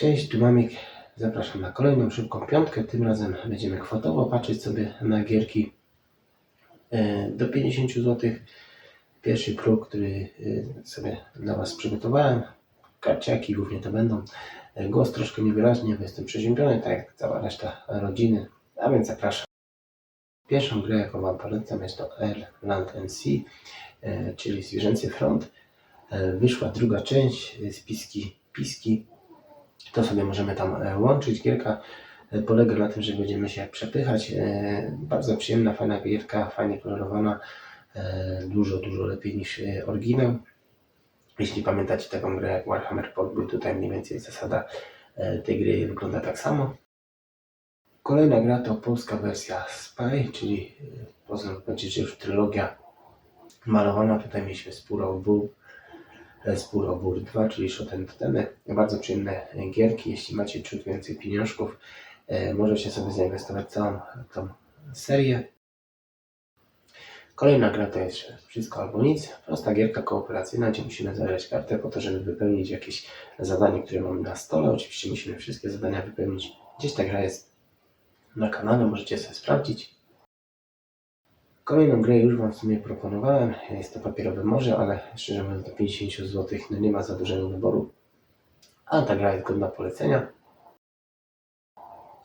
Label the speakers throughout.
Speaker 1: Cześć, tu Mamik. Zapraszam na kolejną szybką piątkę. Tym razem będziemy kwotowo patrzeć sobie na gierki e, do 50 zł. Pierwszy próg, który e, sobie dla Was przygotowałem. Karciaki głównie to będą. E, Głos troszkę niewyraźnie, bo jestem przeziębiony, tak jak cała reszta rodziny. A więc zapraszam. Pierwszą grę, jaką Wam polecam, jest to Air, Land and Sea, czyli Zwierzęcy Front. Wyszła druga część, spiski, piski. To sobie możemy tam e, łączyć. Gierka e, polega na tym, że będziemy się przepychać. E, Bardzo przyjemna, fajna gierka, fajnie kolorowana. Dużo, dużo lepiej niż oryginał. Jeśli pamiętacie taką grę jak Warhammer Podbój, tutaj mniej więcej zasada tej gry wygląda tak samo. Kolejna gra to polska wersja Spy, czyli poza powiedzieć, że już trylogia malowana. Tutaj mieliśmy spór o Bóg, Spór o Bór 2, czyli Shoten Totemy. Bardzo przyjemne gierki. Jeśli macie ciut więcej pieniążków, e, możecie sobie zainwestować całą tą serię. Kolejna gra to jest Wszystko albo nic. Prosta gierka kooperacyjna, gdzie musimy zagrać kartę po to, żeby wypełnić jakieś zadanie, które mamy na stole. Oczywiście musimy wszystkie zadania wypełnić. Gdzieś ta gra jest na kanale, możecie sobie sprawdzić. Kolejną grę już Wam w sumie proponowałem. Jest to papierowe morze, ale szczerze mówiąc do 50 zł no nie ma za dużego wyboru. A ta gra jest godna polecenia.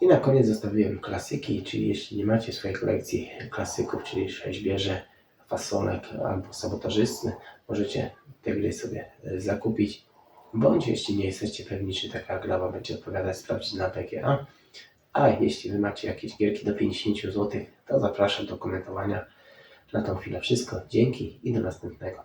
Speaker 1: I na koniec zostawiłem klasyki, czyli jeśli nie macie swojej kolekcji klasyków, czyli rzeźbierze, fasonek albo sabotażysty, możecie te gry sobie e, zakupić. Bądź jeśli nie jesteście pewni, czy taka gra Wam będzie odpowiadać, sprawdzić na PGA. A jeśli Wy macie jakieś gierki do 50 zł, to zapraszam do komentowania. Na tą chwilę wszystko. Dzięki i do następnego.